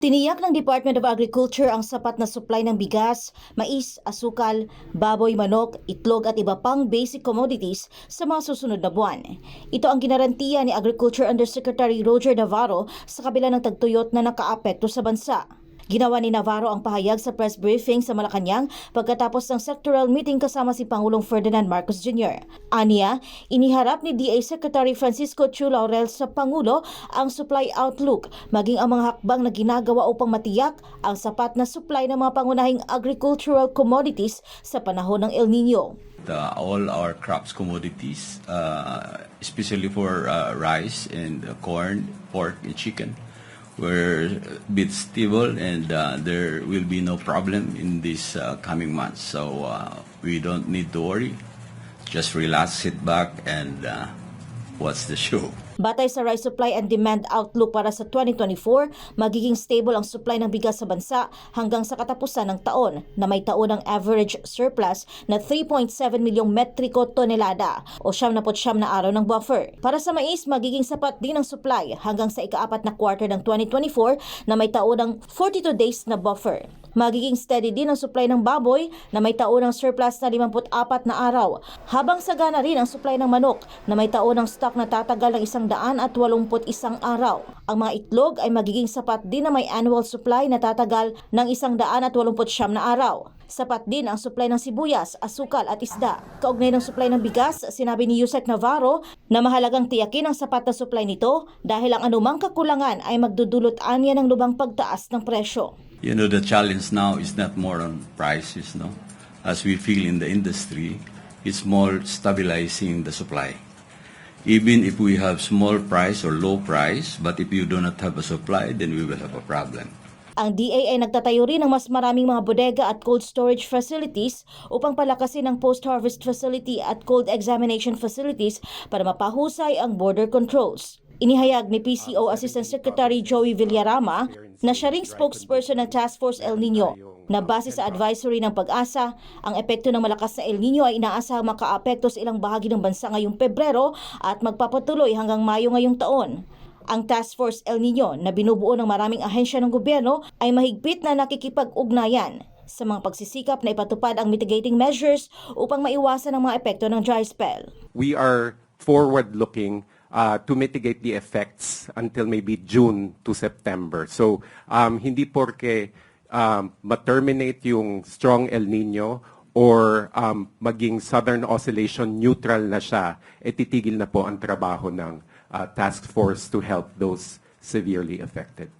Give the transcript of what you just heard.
Tiniyak ng Department of Agriculture ang sapat na supply ng bigas, mais, asukal, baboy, manok, itlog at iba pang basic commodities sa mga susunod na buwan. Ito ang ginarantiya ni Agriculture Undersecretary Roger Navarro sa kabila ng tagtuyot na nakaapekto sa bansa. Ginawa ni Navarro ang pahayag sa press briefing sa Malacanang pagkatapos ng sectoral meeting kasama si Pangulong Ferdinand Marcos Jr. Aniya, iniharap ni DA Secretary Francisco Chu Laurel sa Pangulo ang supply outlook maging ang mga hakbang na ginagawa upang matiyak ang sapat na supply ng mga pangunahing agricultural commodities sa panahon ng El Nino. the, all our crops commodities, uh, especially for uh, rice and uh, corn, pork, and chicken, were a bit stable, and uh, there will be no problem in these uh, coming months. So uh, we don't need to worry. Just relax, sit back, and uh, watch the show. Batay sa rice supply and demand outlook para sa 2024, magiging stable ang supply ng bigas sa bansa hanggang sa katapusan ng taon na may taon ng average surplus na 3.7 milyong metriko tonelada o 79 na araw ng buffer. Para sa mais, magiging sapat din ang supply hanggang sa ikaapat na quarter ng 2024 na may taon ng 42 days na buffer. Magiging steady din ang supply ng baboy na may taon ng surplus na 54 na araw, habang sagana rin ang supply ng manok na may taon ng stock na tatagal ng isang daan at 81 araw. Ang mga itlog ay magiging sapat din na may annual supply na tatagal ng isang daan at 89 na araw. Sapat din ang supply ng sibuyas, asukal at isda. Kaugnay ng supply ng bigas, sinabi ni Yusek Navarro na mahalagang tiyakin ang sapat na supply nito dahil ang anumang kakulangan ay magdudulot anya ng lubang pagtaas ng presyo. You know, the challenge now is not more on prices, no? As we feel in the industry, it's more stabilizing the supply. Even if we have small price or low price, but if you do not have a supply, then we will have a problem. Ang DA ay nagtatayo rin ng mas maraming mga bodega at cold storage facilities upang palakasin ang post-harvest facility at cold examination facilities para mapahusay ang border controls. Inihayag ni PCO Assistant Secretary Joey Villarama na siya ring spokesperson ng Task Force El Nino na base sa advisory ng pag-asa, ang epekto ng malakas na El Nino ay inaasahang makaapekto sa ilang bahagi ng bansa ngayong Pebrero at magpapatuloy hanggang Mayo ngayong taon. Ang Task Force El Nino na binubuo ng maraming ahensya ng gobyerno ay mahigpit na nakikipag-ugnayan sa mga pagsisikap na ipatupad ang mitigating measures upang maiwasan ang mga epekto ng dry spell. we are forward-looking uh, to mitigate the effects until maybe June to September. So, um, hindi porke um, ma-terminate yung strong El Nino or um, maging Southern Oscillation neutral na siya, eh titigil na po ang trabaho ng uh, task force to help those severely affected.